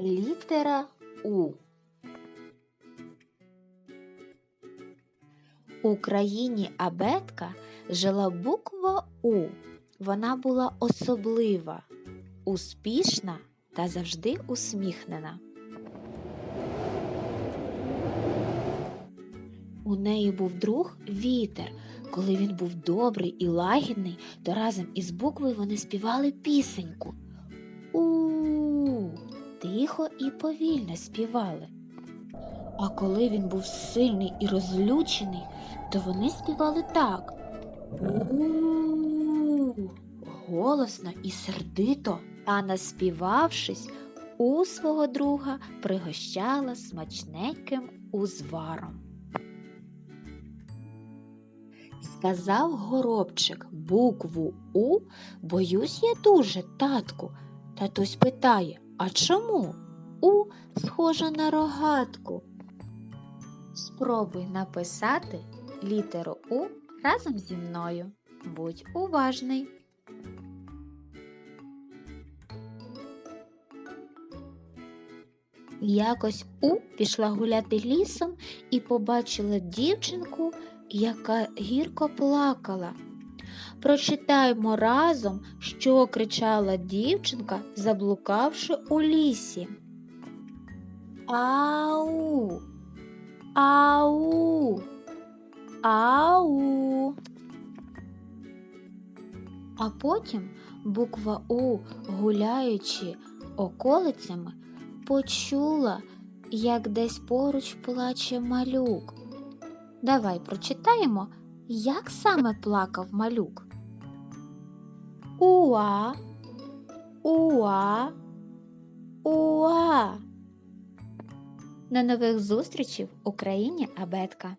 Літера У. У країні Абетка жила буква У. Вона була особлива, успішна та завжди усміхнена. У неї був друг вітер. Коли він був добрий і лагідний, то разом із буквою вони співали пісеньку. У тихо і повільно співали. А коли він був сильний і розлючений, то вони співали так. У голосно і сердито, а наспівавшись, у свого друга пригощала смачненьким узваром. Сказав горобчик букву У, боюсь я дуже, татку. Татусь питає, а чому? У схожа на рогатку. Спробуй написати літеру У разом зі мною. Будь уважний. Якось У пішла гуляти лісом і побачила дівчинку, яка гірко плакала. Прочитаймо разом, що кричала дівчинка, заблукавши у лісі. Ау, ау, ау. А потім буква У, гуляючи околицями, почула, як десь поруч плаче малюк. Давай прочитаємо, як саме плакав малюк. Уа, уа, уа. На нових зустрічей в Україні Абетка.